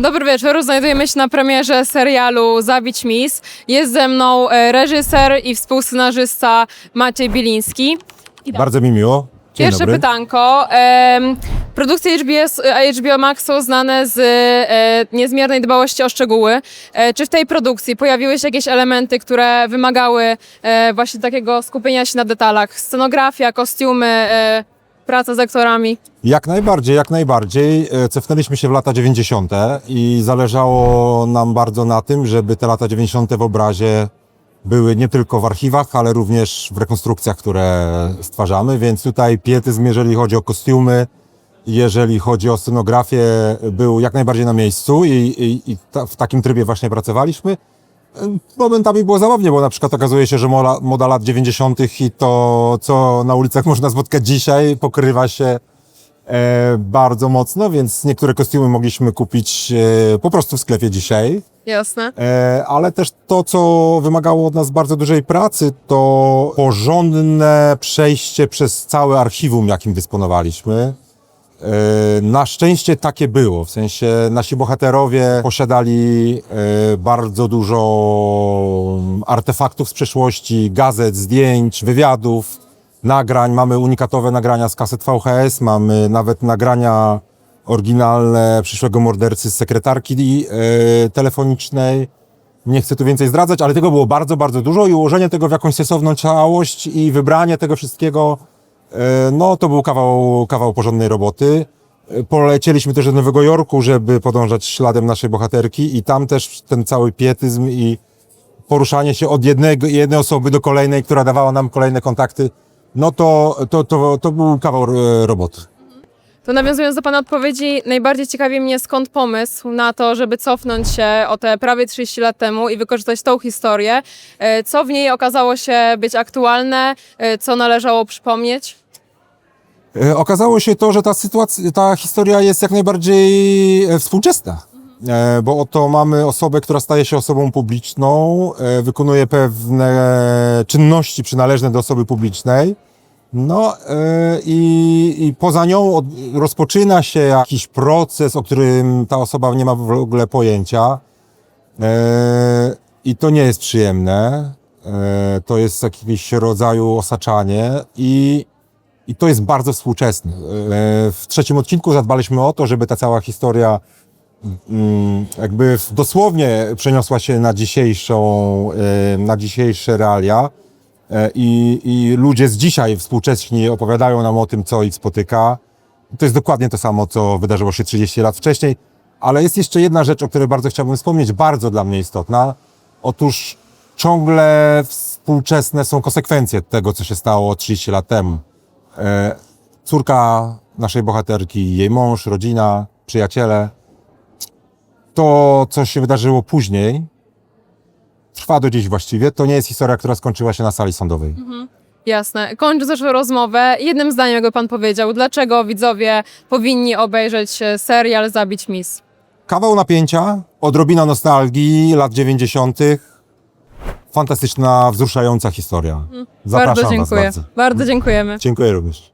Dobry wieczór, znajdujemy się na premierze serialu Zabić Miss. Jest ze mną e, reżyser i współscenarzysta Maciej Biliński. Bardzo mi miło. Dzień Pierwsze dobry. pytanko. em, Produkcje HBS, e, HBO Max są znane z e, niezmiernej dbałości o szczegóły. E, Czy w tej produkcji pojawiły się jakieś elementy, które wymagały e, właśnie takiego skupienia się na detalach? Scenografia, kostiumy, e, praca z aktorami? Jak najbardziej, jak najbardziej. E, Cofnęliśmy się w lata 90. i zależało nam bardzo na tym, żeby te lata 90. w obrazie były nie tylko w archiwach, ale również w rekonstrukcjach, które stwarzamy, więc tutaj pietyzm, jeżeli chodzi o kostiumy, jeżeli chodzi o scenografię, był jak najbardziej na miejscu i, i, i ta, w takim trybie właśnie pracowaliśmy. Momentami było zabawnie, bo na przykład okazuje się, że moda, moda lat 90. i to, co na ulicach można spotkać dzisiaj, pokrywa się e, bardzo mocno, więc niektóre kostiumy mogliśmy kupić e, po prostu w sklepie dzisiaj. Jasne. E, ale też to, co wymagało od nas bardzo dużej pracy, to porządne przejście przez całe archiwum, jakim dysponowaliśmy. E, Na szczęście takie było, w sensie nasi bohaterowie posiadali e, bardzo dużo artefaktów z przeszłości, gazet, zdjęć, wywiadów, nagrań. Mamy unikatowe nagrania z kaset VHS, mamy nawet nagrania oryginalne przyszłego mordercy z sekretarki e, telefonicznej. Nie chcę tu więcej zdradzać, ale tego było bardzo, bardzo dużo i ułożenie tego w jakąś sensowną całość i wybranie tego wszystkiego, no to był kawał, kawał porządnej roboty. E, Polecieliśmy też do Nowego Jorku, żeby podążać śladem naszej bohaterki i tam też ten cały pietyzm i poruszanie się od jednego, jednej osoby do kolejnej, która dawała nam kolejne kontakty, no to, to, to, to był kawał e, roboty. To nawiązując do Pana odpowiedzi, najbardziej ciekawi mnie skąd pomysł na to, żeby cofnąć się o te prawie 30 lat temu i wykorzystać tą historię. E, Co w niej okazało się być aktualne, e, co należało przypomnieć? E, Okazało się to, że ta sytuacja, ta historia jest jak najbardziej e, współczesna. E, Bo oto mamy osobę, która staje się osobą publiczną, wykonuje pewne czynności przynależne do osoby publicznej. No i, i poza nią od, rozpoczyna się jakiś proces, o którym ta osoba nie ma w ogóle pojęcia. I to nie jest przyjemne. To jest jakiegoś rodzaju osaczanie i i to jest bardzo współczesne. E, W trzecim odcinku zadbaliśmy o to, żeby ta cała historia mm, jakby dosłownie przeniosła się na dzisiejszą, e, na dzisiejsze realia. E, I, I ludzie z dzisiaj współcześni opowiadają nam o tym, co ich spotyka. To jest dokładnie to samo, co wydarzyło się 30 lat wcześniej. Ale jest jeszcze jedna rzecz, o której bardzo chciałbym wspomnieć, bardzo dla mnie istotna. Otóż ciągle współczesne są konsekwencje tego, co się stało 30 lat temu. E, córka naszej bohaterki, jej mąż, rodzina, przyjaciele. To, co się wydarzyło później, trwa do dziś właściwie. To nie jest historia, która skończyła się na sali sądowej. Jasne. Kończąc naszą rozmowę, jednym zdaniem, jakby Pan powiedział, dlaczego widzowie powinni obejrzeć e, serial Zabić Miss? Kawał napięcia, odrobina nostalgii lat 90. Fantastyczna, wzruszająca historia. Zapraszam bardzo dziękuję. Was bardzo. bardzo dziękujemy. Dziękuję również.